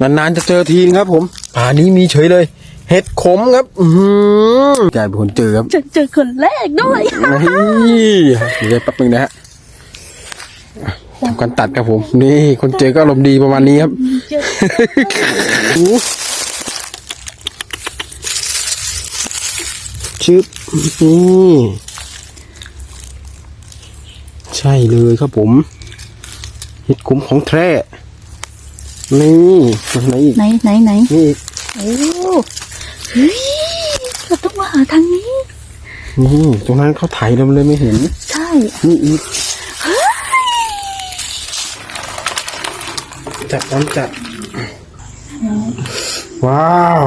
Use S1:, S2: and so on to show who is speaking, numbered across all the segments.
S1: นานๆจะเจอทีนะครับผมป่านี้มีเฉยเลย เห็ดขมครับ อือหือกลายเป็นคนเจอครับ
S2: จะเจอคนแรกด้วย
S1: นี่เดี๋ยวแป๊บนึงนะฮะทำการตัดครับผม นี่ คนเจอก็อารมณ์ดีประมาณนี้ครับ
S2: เจอ
S1: อู้ชึบนี่ใช่เลยครับผม เห็ดขมของแท้ นี่ตรงไหนอีก
S2: ไหนไหนไหน
S1: นี่อีก
S2: โอ้เฮ้ยเราต้องมาหาทางนี้
S1: นี่ตรงนั้นเขาถ่ายเราเลยไม่เห็น
S2: ใช่
S1: นี่อีกจับน้ำจับว้าว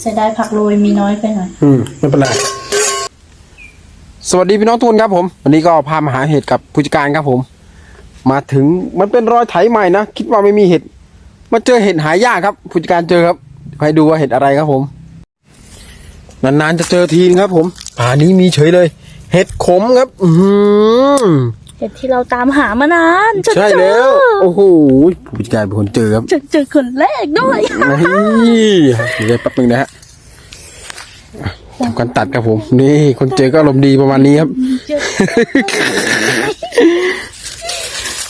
S2: เสียดายผักโรยมีน้อยไปหน่อย
S1: อืมไม่เป็นไรสวัสดีพี่น้องทุกคนครับผม วันนี้ก็พามาหาเห็ดกับผู้จัดการครับผม มาถึงมันเป็นรอยไถใหม่นะคิดว่าไม่มีเห็ด มาเจอเห็ดหายากครับผู้จัดการเจอครับให้ดูว่าเห็ดอะไรครับผม นานๆจะเจอทีนครับ ผมป่านี้มีเฉยเลย เห็ดขมครับ อือหือ
S2: เห็ดที่เราตามหามานานจะ
S1: ใช่
S2: เจอ
S1: แล้วโอ้โหผู้จัดการเป็นคนเจอครับ
S2: จะเจอคนแรกด้วย
S1: นี่เดี๋ยวแป๊บนึงนะฮะทำการตัดครับผม นี่ คนเจอก็อารมณ์ดีประมาณนี้ครับ
S2: เจอ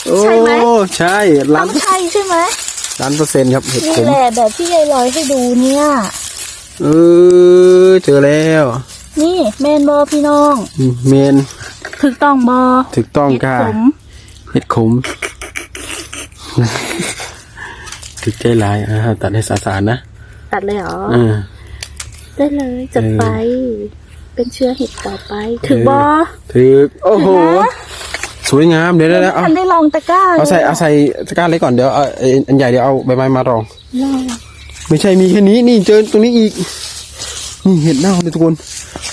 S1: โอ้
S2: ใช่ไหม
S1: ใช่ล้า
S2: ต้
S1: น
S2: องใช่ใช่ไหม
S1: ล้านเปอร์เซ็นต์ครับเห็ด
S2: นี่
S1: ขม
S2: แหละแบบที่ยายลอยให้ดูเนี่ย
S1: เออเจอแล้ว
S2: นี่แมนบอพี่น้อง
S1: เมน
S2: ถูกต้องบอ
S1: ถูกต้องค่ะ
S2: เห็ดขม
S1: เห็ดขมถึกใจหลายอ่าตัดให้สาๆนะ
S2: ตัดเลยเหรอ
S1: อ่า
S2: ได้เลยจัดไป เป็นเชื้อเห็ดต่อไป ถึงบอ
S1: ถึกโอ้โห
S2: ถึงนะ
S1: สวยงามเดี๋ยวเดี๋ยวเดี๋ยวเอา
S2: ทันได้ลองตะกร้า
S1: เอาใส่
S2: ลยะ
S1: เอาใส่ตะกร้าเล็กก่อนเดี๋ยวเอาไอ้อันใหญ่เดี๋ยวเอาใบไม้มารอง
S2: ลอง
S1: ไม่ใช่มีแค่นี้นี่เจอตรงนี้อีก นี่เห็ดเน่าเลยทุกคน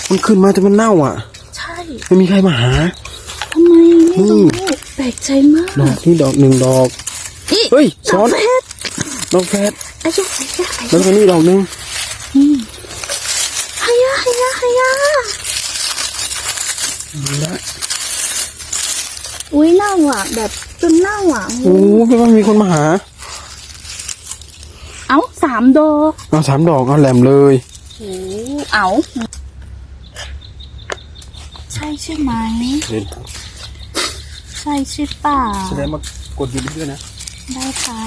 S1: มันขึ้นมาแต่มันเน่าอะ
S2: ใช่
S1: ไม่มีใครมาหา
S2: ทำไมไม่รู้
S1: นี่
S2: แปลกใจมาก
S1: ดอกนี่ดอกหนึ่งดอก
S2: อี
S1: เฮ้ยซ้อน
S2: ดกเพชร
S1: ดอกแฟด
S2: ไอ้เจ้าไอ้เจ้าไอ้
S1: แล้ว
S2: เจ้า
S1: ก็นี่ดอกหนึ่ง
S2: ฮายาฮายาฮายา อุ้ยหน้าหวานแบบจนหน้าหวาน
S1: โอ้แปลว่ามีคนมาหา
S2: เอ้าสามดอก
S1: เอาสามดอกเอาแหลมเลย
S2: โอ้เอ้าใช่ใช่ไหมใช่ใช่เปล่า
S1: แสดงมากดหยุดด้วยนะ
S2: ได้ค่ะ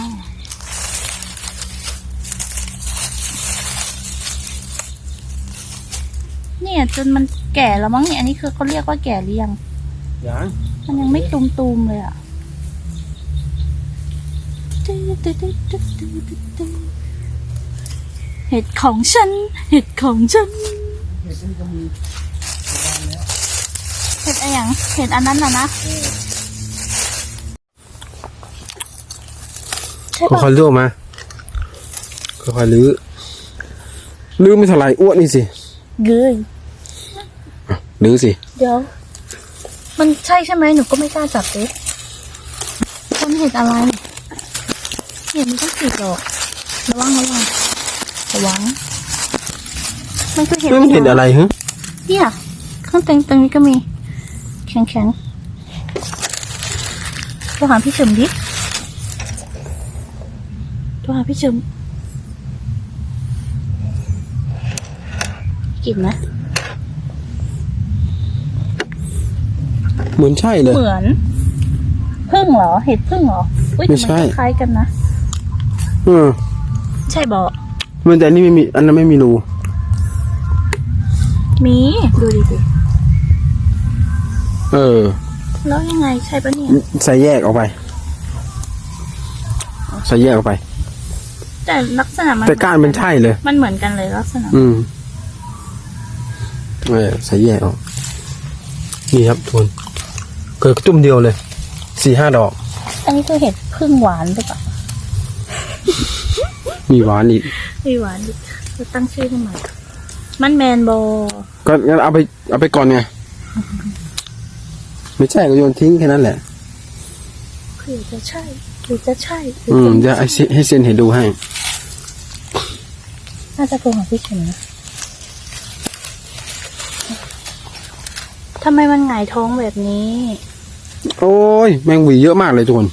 S2: เนี่ยจนมันแก่แล้วมั้งเนี่ยอันนี้คือเขาเรียกว่าแก่หรือยัง
S1: ยัง
S2: มันยังไม่ตุมๆเลยอะเห็ดของฉัน เห็ดของฉัน เห็ดอะไรอย่างเห็ดอันนั้นน่ะนะใช่ปะ
S1: ค่อยๆเลือกมาค่อยๆลื้อลื้อไม่เท่าไหร่อ้วนนี่สิ
S2: เกย
S1: ลื้อสิ
S2: เดี๋ยว มันใช่ใช่ไหมหนูก็ไม่กล้าจับเลยคนเห็ดอะไร เห็ดมันต้องติดหรอกระวังระวังระวังมันคือเห็ด
S1: ไม่เห็นอะไรฮะ
S2: เนี่ยข้างตรงตรงนี้ก็มี แข็งแข็งโทรหาพี่เฉิมดิโทรหาพี่เฉิมกินไห
S1: เหมือนใช่เลย
S2: เหมือนพึ่งเหรอ เห็ดพึ่งเหรออุ้ย
S1: ไม่ใช่
S2: แต่นคล้ายๆกันนะ
S1: อืม
S2: ใช่บอ
S1: มันแต่อันนี่ไม่มี อันนั้นไม่มีรู
S2: มีดูดิดิ
S1: เออ
S2: แล้วยังไงใช่ปะเนี่ย
S1: ใส่แยกออกไป ใส่แยกออกไป
S2: แต่ลักษณะมัน
S1: แต่ก้านมันใช่เลย
S2: มันเหมือนกันเลยลักษณะ
S1: อืมเออใส่แยกออก นี่ครับทุน เกิดจุ่มเดียวเลยสี่ห้าดอก
S2: อันนี้คือเห็ดพึ่งหวานหรือเปล่า
S1: มีหวานอีก
S2: ไม่หวานดิจะตั้งชื่อให้ใหม่มันแมนโบ
S1: ก็งั้นเอาไปเอาไปก่อนไงไม่ใช่ก็โยนทิ้งแค่นั้นแหละ
S2: เผื่อจะใช่หรือจะใช่หรือ
S1: อืม
S2: จะ
S1: เดี๋ยวให้เซให้เซนเห็นดูให้
S2: น่าจะโทรหาพี่เข็มนะทำไมมันหงายท้องแบบนี้
S1: โอ้ย แมงวีเยอะมากเลยทุกคน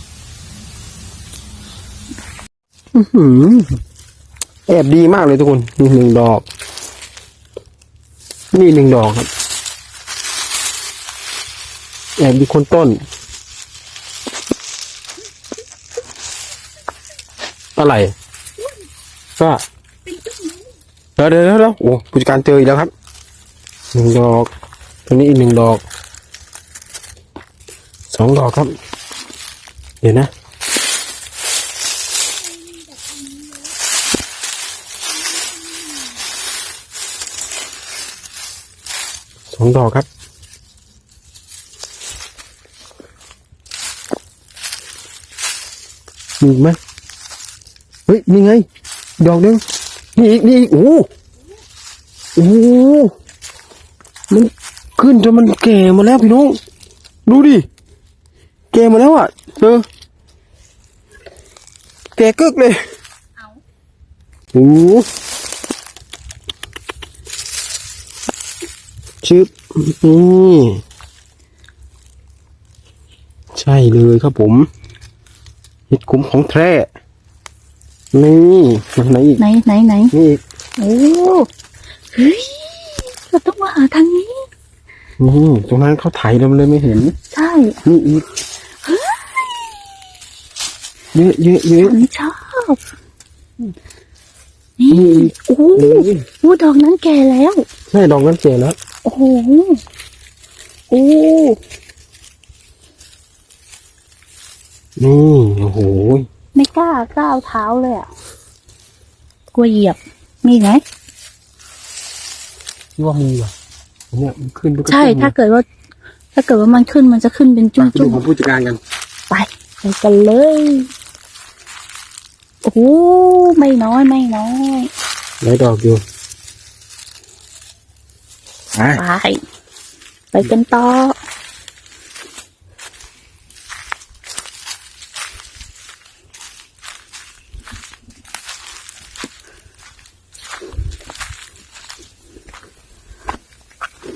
S1: แอบดีมากเลยทุกคนนี่หนึ่งดอก นี่หนึ่งดอกครับ แอบดีคนต้น อะไรก็เดี๋ยวเดี๋ยวเดี๋ยวโอ้ผู้จัดการเจออีกแล้วครับหนึ่งดอกตรงนี้อีกหนึ่งดอก สองดอกครับ เดี๋ยวนะสองดอกครับมีไหมเฮ้ยนี่ไง ดอกหนึงนี่อีกนี่อีกโอ้โหโอ้โหมันขึ้นจนมันแก่มดแล้วพี่น้อง ดูดิ แก่หมดแล้วอะเออแก่กึกเลย
S2: เอา
S1: โอ้โหชึบนี่ใช่เลยครับผมเห็ดคุ้มของแท้นี่ไหนอีก
S2: ไหนไหนไหน
S1: นี่อีก
S2: โอ้เฮ้ยเราต้องมาหาทางนี้
S1: นี่ตรงนั้นเขาถ่ายเราเลยไม่เห็น
S2: ใช่
S1: นี่อีก เยอะเยอะเยอะ
S2: ฉันชอบนี่
S1: นี่อีก
S2: โอ้โห
S1: นี่
S2: โอ้ดอกนั้นแก่แล้ว
S1: ใช่ดอกนั้นเจ๋แล้ว
S2: โอ้โหโอ้
S1: นี่โอ้โห
S2: ไม่กล้าก้าวเท้าเลยอะกลัวเหยียบมีอีกไหม
S1: ที่ว่ามีว่ะอันเนี่ยมันขึ้นด้วย
S2: ใช่ถ้าเกิดว่า ถ้าเกิดว่ามันขึ้นมันจะขึ้นเป็นจุ
S1: ไปดู้
S2: ม
S1: ของผู้จัดการกัน
S2: ๆไปไปกันเลย โอ้โหไม่น้อยไม่น้อย
S1: หลายดอกอยู่ไป
S2: ไปไปกันต่อ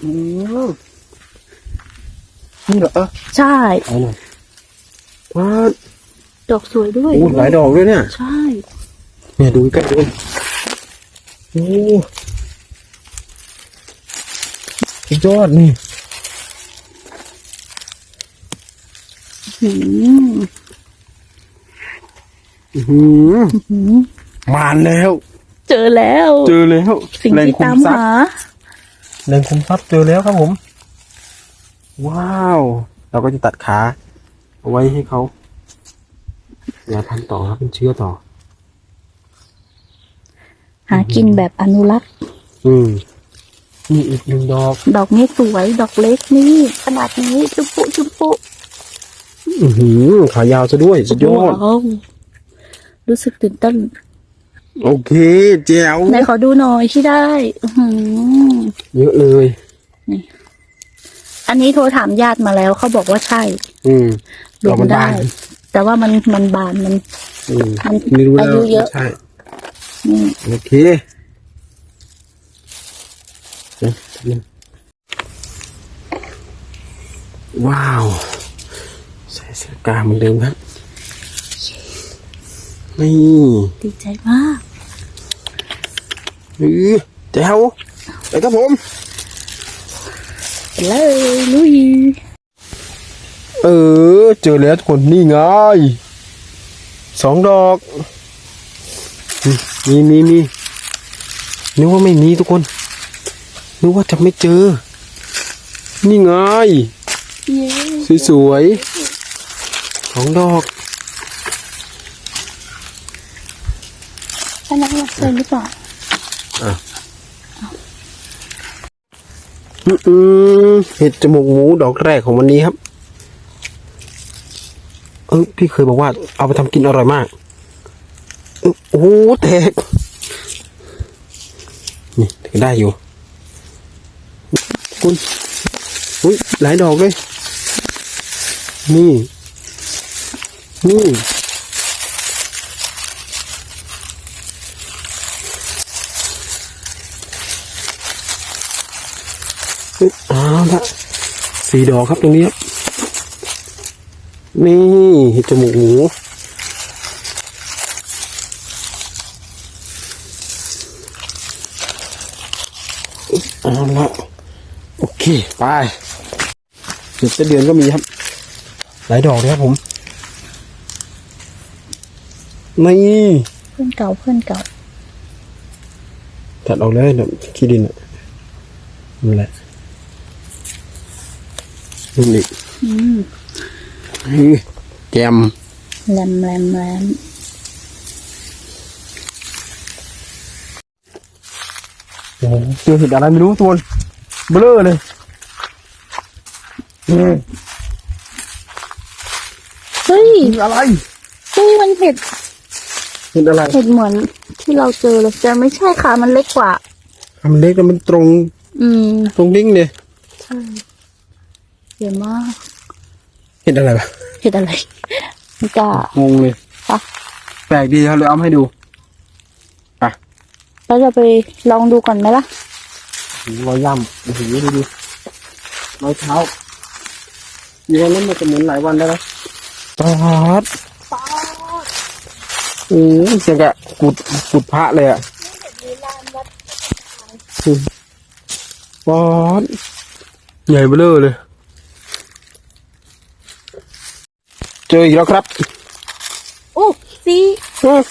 S1: อืมนี่เหรอ
S2: ใช่
S1: เอาหน่อยว้า
S2: ดอกสวยด้วย
S1: โอ้หลายดอกด้วยเนี่ย
S2: ใช่
S1: เนี่ยดูใกล้ๆดูโอ้สุดยอดนี่
S2: หืม
S1: อื้อหือ
S2: หืม
S1: มาแล้ว
S2: เจอแล้ว
S1: เจอแล้ว
S2: สิ่ง
S1: แหล่ง
S2: ที่
S1: คุ
S2: ตามม
S1: ทรัพ
S2: หา
S1: ย์แหล่งคุมทรัพย์เจอแล้วครับผม ว้าว เราก็จะตัดขา เอาไว้ให้เขา อย่าพันต่อครับเป็นเชื้อต่อ
S2: หากินแบบอนุรักษ์
S1: อืมนี่อีกหนึ่งดอก
S2: ดอกนี้สวย ดอกเล็กนี่ขนาดนี้จุปุจุปุ
S1: อือหือขายาวซะด้วยสุดยอด
S2: ว้าวรู้สึกตื่นเต้น
S1: โอเคแจ๋ว
S2: ไหนขอดูหน่อยที่ได้อื้อหือ
S1: เยอะเลย
S2: อันนี้โทรถามญาติมาแล้วเขาบอกว่าใช่
S1: อืม
S2: รวมได้ แต่ว่ามันมันบานมัน
S1: อืม
S2: มัน
S1: ไม่รู้แล้ว
S2: อายุเยอะ
S1: ใช่
S2: นี่
S1: โอเคเดี๋ยวว้าว ใส่เสื้อกล้ามเหมือนเดิมครับ นี่
S2: ดีใจมาก
S1: อือแจ๋วไปครับผม
S2: ไปเลยลุย
S1: เออ เจอแล้วทุกคนนี่ไงสองดอกอืมมีมีมีนึกว่าไม่มีทุกคนนึกว่าจะไม่เจอ นี่ไง
S2: เย้
S1: สวยๆสองดอก
S2: อันนั้นใช่หรือเปล่า
S1: อืออือเห็ดจมูกหมูดอกแรกของวันนี้ครับ เออพี่เคยบอกว่าเอาไปทำกินอร่อยมากโอ้โหแตกนี่ได้อยู่คุณอุ้ยหลายดอกเลยนี่นี่เอ้ยเอาละสี่ดอกครับตรงนี้ครับ นี่เห็ดจมูกหมูเอาละโอเค ไปเห็ดเสเดือนก็มีครับ หลายดอกเลยครับผม นี่
S2: เพื่อนเก่าเพื่อนเก่า
S1: ตัดออกเลยแบบขี้ดินอะนั่นแหละนี่
S2: อี
S1: ก แกม
S2: แรมแรมแรม
S1: โอ้โหเจอเห็ดอะไรไม่รู้ทุกคนเบลอเลยนี่
S2: เฮ้ย
S1: เห็ดอะไร
S2: เฮ้ยมันเห็ด
S1: เห็ดอะไร
S2: เห็ดเหมือนที่เราเจอเลยแต่ไม่ใช่ค่ะมันเล็กกว่า
S1: ทำเล็กแล้วมันตรง
S2: อืม
S1: ตรงดิ้งเลย
S2: ใช่เยอะมาก
S1: เห็ดอะไรวะ
S2: เห็ดอะไรไม่กล้า ง
S1: งเลย
S2: ปะ
S1: แปลกดีเขาเลยเอามาให้ดูอะ
S2: เราจะไปลองดูก่อนไหมล่ะ
S1: รอยย่ำโอ้โหดูดิรอยเท้าอยู่วันนั้นมันจะหมุนหลายวันได้แล้วปอดโอ้ยเสียงกะกุดกุดพระเลยอะอืมปอดใหญ่เบ้อเร่อเลย เจออีกแล้วครับ
S2: โอ้ซี
S1: อืม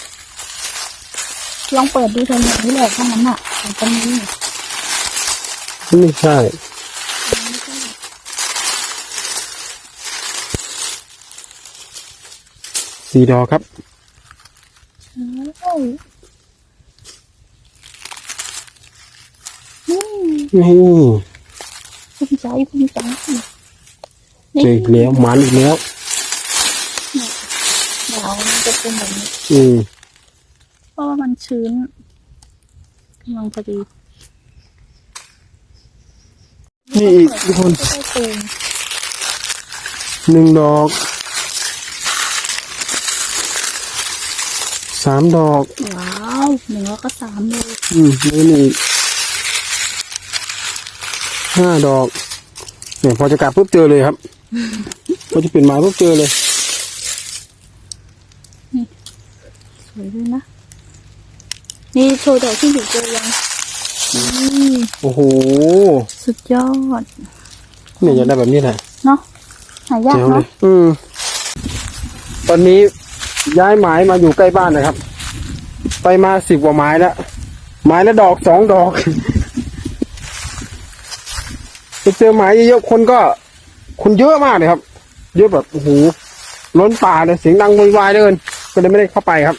S2: ลองเปิดดูเถอะอย่างนี้แหละถ้างั้นอะมันจะมี
S1: ไม่ใช่ สีดอกครับ
S2: โอ้ยอืม
S1: นี่
S2: ภูมิใจภูมิใจ
S1: เจออีกแล้วหมันอีกแล้ว
S2: เดี๋ยวมันจะเป็นแบบนี้
S1: อืม
S2: เพราะว่ามันชื้นกำลังพอดี
S1: นี่อีกทุกคน
S2: จะได้ตูม
S1: หนึ่งดอกสามดอก
S2: ว้าวหนึ่งแล้วก็สามเลย
S1: อืมแล้วนี่อีกห้าดอกเนี่ยพอจะกลับปุ๊บเจอเลยครับ พอจะเปลี่ยนไม้ปุ๊บเจอเลย
S2: ส วยด้วยนะ นี่โชว์ดอกที่อยู่เจอยังนี่
S1: โอ้โห
S2: สุดยอด
S1: เนี่ยอยากได้แบบนี้แหละ
S2: เนาะหายาก
S1: เจ๋วเล
S2: เนาะ
S1: ยอืม ตอนนี้ย้ายไม้มาอยู่ใกล้บ้านนะครับ ไปมาสิบกว่าไม้แล้ว ไม้ละดอกสองดอก ไปเจอไม้เยอะๆคนก็ คนเยอะมากเลยครับ เยอะแบบโอ้โหล้นป่าเลยเสียงดังโวยวายเหลยก็เลยไม่ได้เข้าไปครับ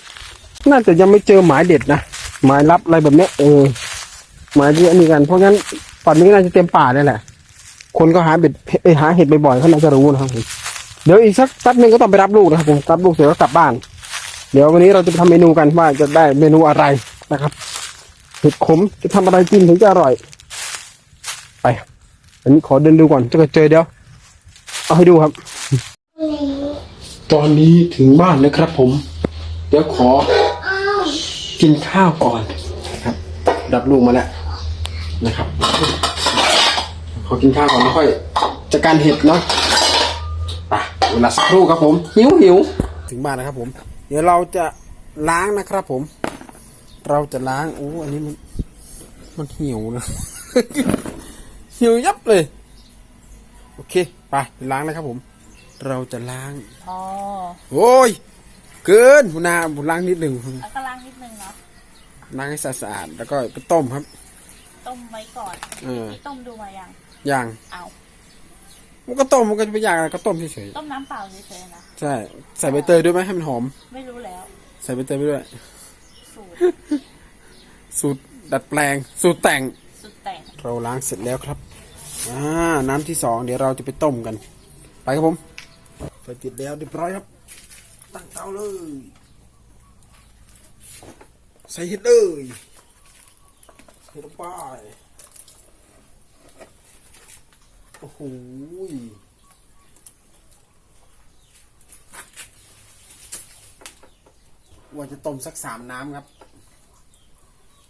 S1: น่าจะยังไม่เจอหมายเด็ดนะหมายลับอะไรแบบเนี้ยเออหมายที่อันนี้กันเพราะงั้นตอนนี้น่าจะเต็มป่านี่แหละ คนก็หาเบ็ดเอ้ยหาเห็ดบ่อยๆเขาน่าจะรู้นะครับผมเดี๋ยวอีกสักแป๊บหนึงก็ต้องไปรับลูกนะครับผมรับลูกเสร็จก็กลับบ้าน เดี๋ยววันนี้เราจะไปทำเมนูกันว่าจะได้เมนูอะไรนะครับเห็ดขมจะทำอะไรกินถึงจะอร่อย ไป อันนี้ขอเดินดูก่อนจะเจอเดี๋ยว เอาให้ดูครับ ตอนนี้ถึงบ้านแล้วครับผม เดี๋ยวขอ กินข้าวก่อนนะครับรับลูกมาแล้วนะครับขอกินข้าวก่อนแล้วค่อยจัดการเห็ดเนาะไปเวลาสักครู่ครับผม หิวหิวถึงบ้านนะครับผม เดี๋ยวเราจะล้างนะครับผม เราจะล้างโอ้อันนี้มันมันเหี่ยวนะเหี่ยวยับเลย โอเคไปไปล้างนะครับผม เราจะล้าง
S2: อ๋อ
S1: โอ้ย เกินหัวหนาผมล้างนิดหนึ่ง
S2: แล้วก็ล้าง นิดนึงเนาะ
S1: ล้างให้สะอาดๆแล้วก็ไปต้มครับ
S2: ต้มไว้ก่อน
S1: เออ
S2: ที่ต้มดูมายัง
S1: ย่าง
S2: เอา
S1: มันก็ต้มมันก็จะไปย่างอะไรก็ต้มเฉย
S2: ต้มน้ำเปล่าเฉยๆนะ
S1: ๆใช่ ใส่ใบเตยด้วยไหมให้มันหอม
S2: ไม่รู้แล้ว
S1: ใส่ใบเตยไปด้วย
S2: สูตร
S1: สูตรดัดแปลง สูตรแต่ง
S2: สุดแต่ง
S1: เราล้างเสร็จแล้วครับ อ่า น้ำที่สองเดี๋ยวเราจะไปต้มกัน ไปครับผม ไฟติดแล้วเรียบร้อยครับ ตั้งเตาเลย ใส่เห็ดเลยใส่ลงไปโอ้โหว่าจะต้มสักสามน้ำครับ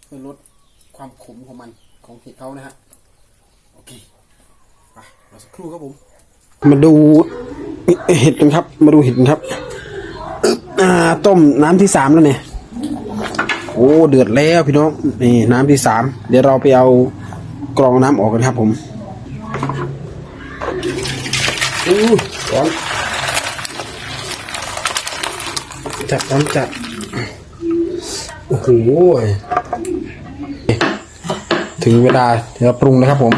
S1: เพื่อลดความขมของมันของเห็ดเขานะฮะ โอเคไปรอสักครู่ครับผม มาดูเห็ดกันครับ มาดูเห็ดกันครับอ่าต้มน้ำที่สามแล้วเนี่ย โอ้เดือดแล้วพี่น้องนี่น้ำที่สามเดี๋ยวเราไปเอากรองน้ำออกกันครับผมอู้ร้อนจัดร้อนจัดโอ้โหถึงเวลาที่เราปรุงนะครับผม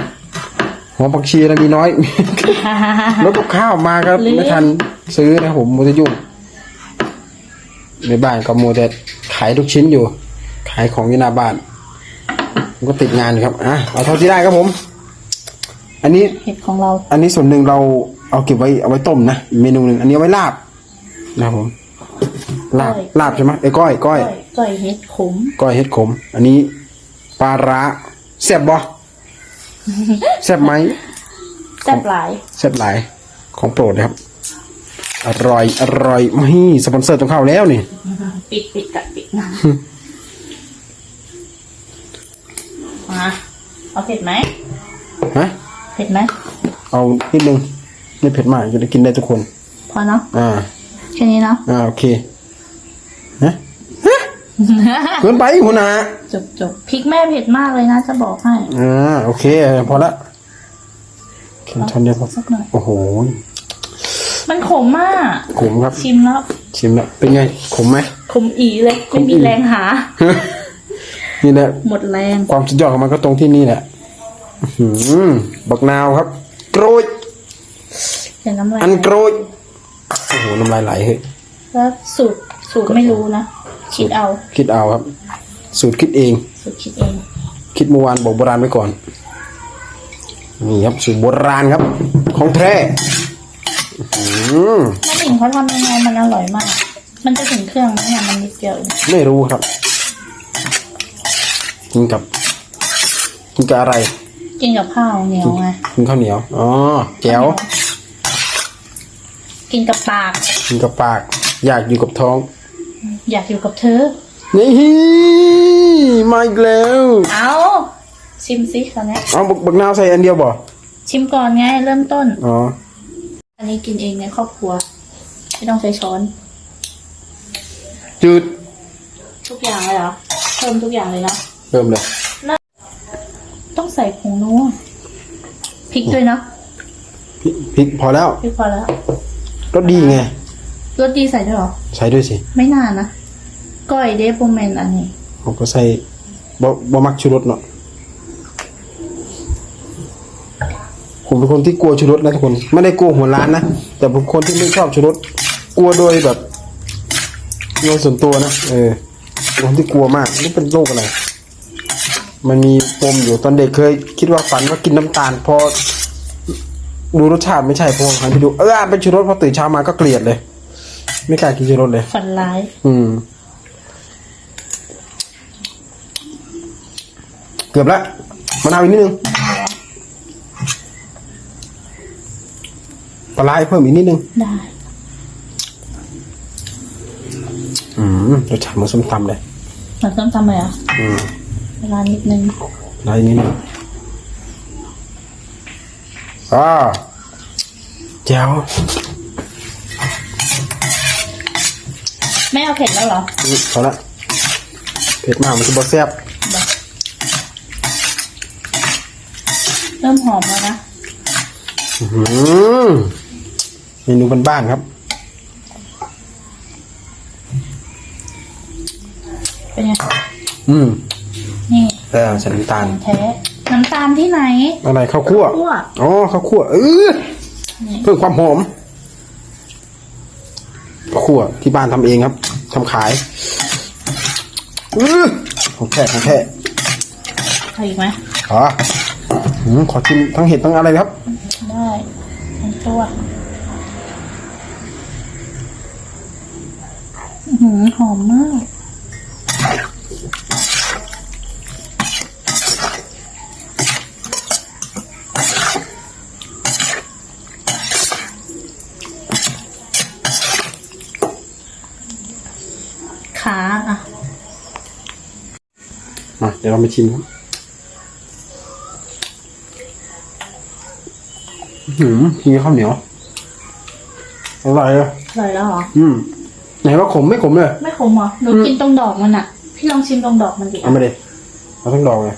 S1: หอมผักชีเรามีน้อยรถกับข้าวมาครับ
S2: ลืม
S1: ไม่ทันซื้อนะครับผมมัวแต่ยุ่งในบ้านก็มัวแต่ขายทุกชิ้นอยู่ ขายของอยู่หน้าบ้านผมก็ติดงานอยู่ครับอะเอาเท่าที่ได้ครับผม อันนี้
S2: เห็ดของเรา
S1: อันนี้ส่วนหนึ่งเราเอาเก็บไว้เอาไว้ต้มนะอีกเมนูหนึ่งอันนี้เอาไว้ลาบนะครับผม ลาบลาบใช่ไหมไอ้ยก้อยก้อย
S2: ก้อยเห็ดขม
S1: ก้อยเห็ดขม อันนี้ปลาร้าแซ่บบ่แซ่บไหม
S2: แซ่บหลาย
S1: แซ่บหลาย ของโปรดนะครับ อร่อยอร่อยไม่สปอนเซอร์ต้องเข้าแล้วนี่
S2: ปิดปิดกัดปิดนะ มาเอาเผ็ดไหม
S1: ฮะ
S2: เผ็ดไหม
S1: เอานิดนึงไม่เผ็ดมากจะได้กินได้ทุกคน
S2: พอเนาะ
S1: อ่า
S2: แค่นี้เนาะ
S1: อ่าโอเคฮะฮะเกินไปหัวหน้า
S2: จบจบพริกแม่เผ็ดมากเลยนะ จะบอกให้
S1: อ่าโอเค พอละเข็มช้อนเดียวพอ
S2: สักหน่อย
S1: โอ้โห
S2: มันขมมาก
S1: ขมครับ
S2: ชิมแล้ว
S1: ชิมแล้วเป็นไงขมไหม
S2: ขมอีเลยไม่มีแรงหา
S1: นี่แหละ
S2: หมดแรง
S1: ความสุดยอดของมันก็ตรงที่นี่แหละอื้อหือบักนาวครับโกรย
S2: เดี๋ยวน้ำลาย
S1: อันโกรยโอ้โหน้ำลายไหลเฮ้ย
S2: แล้วสูตรสูตรไม่รู้นะคิดเอา
S1: คิดเอาครับ สูตรคิดเอง
S2: สูตรคิดเอง
S1: คิดเมื่อวานบอกโบราณไว้ก่อน นี่ครับสูตรโบราณครับ ของแท้อื้อหือ
S2: แม่หนิงเขาทำยังไงมันอร่อยมาก มันจะถึงเครื่องไหมเนี่ยมันนิดเดียวเอง
S1: ไม่รู้ครับ กินกับ กินกับอะไร
S2: กินกับข้าวเหนียวไง
S1: กินข้าวเหนียวอ๋อแจ๋ว
S2: กินกับปาก
S1: กินกับปาก อยากอยู่กับท้อง
S2: อยากอยู่กับเธอ
S1: นี่มาอีกแล้ว
S2: เอาชิมสิตอนนี้
S1: เอาบักบักนาวใส่อันเดียวบ่
S2: ชิมก่อนไงเริ่มต้น
S1: อ๋อ
S2: อันนี้กินเองในครอบครัว ไม่ต้องใช้ช้อน
S1: จืด
S2: ทุกอย่างเลยเหรอเพิ่มทุกอย่างเลยนะ
S1: เริ่มเลย
S2: ต้องใส่ผงนัวพริกด้วยนะ
S1: พริกพริกพอแล้ว
S2: พริกพอแล้ว
S1: รสดีไง
S2: รสดีใส่ด้วยเหรอ
S1: ใส่ด้วยสิ
S2: ไม่นานนะก้อยเดฟโปแมนอันนี้
S1: ผมก็ใส่บ่บ่มักชูรสเนาะผมเป็นคนที่กลัวชูรสนะทุกคน ไม่ได้กลัวหัวร้านนะ แต่ผมเป็นคนที่ไม่ชอบชูรสกลัวโดยแบบโดยส่วนตัวนะเออเป็นคนที่กลัวมากนี่เป็นโรคอะไร มันมีปมอยู่ตอนเด็กเคย คิดว่าฝันว่ากินน้ำตาลพอดูรสชาติไม่ใช่พอหันไปดูเออเป็นชูรสพอตื่นเช้ามาก็เกลียดเลย ไม่กล้ากินชูรสเลย
S2: ฝันร้าย
S1: อืม เกือบแล้วมะนาวอีกนิดนึงปลาไหลเพิ่มอีกนิดนึง
S2: ได้
S1: อืมรสชาติเหมือนส้มตำเลย
S2: เหมือนส้มตำเลยเหรอะ
S1: อืม
S2: เวลานิดนึง
S1: ปลาไหลอีกนิดนึงอ่าแจ๋ว
S2: ไม่เอาเผ็ดแล้วเหรอ
S1: อืมพอละเผ็ดมากมันจะบอแซ่บ
S2: เริ่มหอมแล้วนะ
S1: อื้อหือเมนูบ้านๆครับ
S2: เป็นไง
S1: อืม
S2: นี่
S1: เออใส่น้ำตาล
S2: แท้น้ำตาลที่ไหน
S1: อะไรข้าวคั่ว
S2: คั่ว
S1: อ๋อข้าวคั่วเออ
S2: นี่
S1: เพิ่มความหอมข้าวคั่วที่บ้านทำเองครับทำขายอื้อของแท้ของแท้
S2: เอาอีกไหม
S1: อ๋ออืมขอชิมทั้งเห็ดทั้งอะไรเลยครับ
S2: ได้ทั้งตัวอื้อหือหอมมาก ขาอะ
S1: มาเดี๋ยวเรามาชิมครับอื้อหืมกินกับข้าวเหนียวอร่อยเลย
S2: อร่อยแล้วเหรอ
S1: อืม ไหนว่าขมไม่ขมเลย
S2: ไม่ขมเหรอ หนูกินตรงดอกมันอะ พี่ลองชิมตรงดอกมันดิ
S1: เอามาเด็เอาทั้งดอกเลย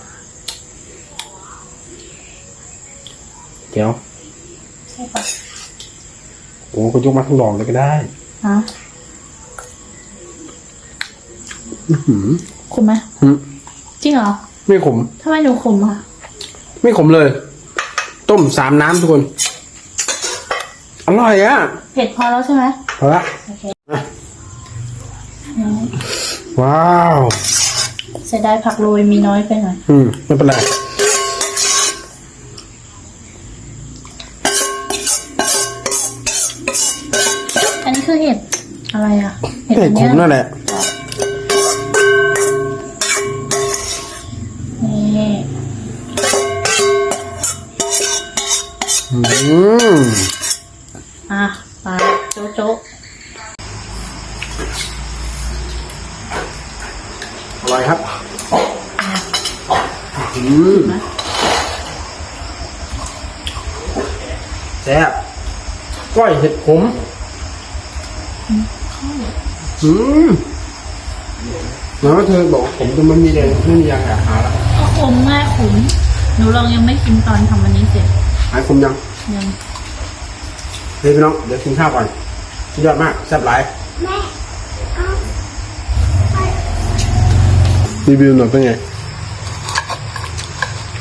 S1: เดี๋ยว
S2: ใช่ปะ
S1: โอ้ก็ยกมาทั้งดอกเลยก็ได้
S2: ฮะ
S1: อื้อหือ
S2: ขมไหม
S1: หึ
S2: จริงเหรอ
S1: ไม่ขม
S2: ทำไมหนูขมอะ
S1: ไม่ขมเลย ต้มสามน้ำทุกคน อร่อยอะ
S2: เผ็ดพอแล้วใช่ไหม
S1: พอละ
S2: โอเค
S1: ว้าว
S2: เสียดายผักโรยมีน้อยไปหน่อย
S1: อืมไม่เป็นไร
S2: อันนี้คือเห็ดอะไรอะเห็ด
S1: เห็
S2: อั
S1: ด
S2: น
S1: ข
S2: เนี้ย
S1: มนั่นแหละ อืม
S2: อะไปโจ๊ะโจ๊ะ
S1: อร่อยครับอืม
S2: นะ
S1: แซ่บก้อยเห็ดขมอืมแล้วเธอบอกผมจะไม่มีแรงไม่มียางอาหารละ
S2: ก็ขมมากขมหนูลองยังไม่กินตอนทำอันนี้เสร็จ
S1: หายขมยัง
S2: ยัง
S1: เฮ้ยพี่น้องเดี๋ยวกินข้าวก่อนสุดยอดมากแซ่บหลายรีวิวหน่อยเป็นไง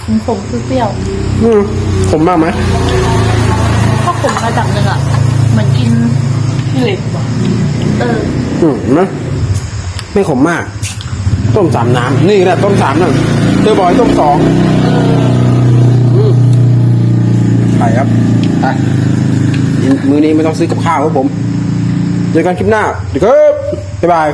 S2: มันขมคือเปรี้ยว
S1: อืมขมมากไหม
S2: ก็ขมระดับหนึ่งอะเหมือนกินเหล็กว่ะเออ
S1: อืมเห็นไหมไม่ขมมาก ต้มสามน้ำนี่แหละต้มสามนั่นเธอบอกให้ต้มสองอืม ไปครับไปมือนี้ไม่ต้องซื้อกับข้าวครับผม เจอกันคลิปหน้าสวัสดีครับบ๊ายบาย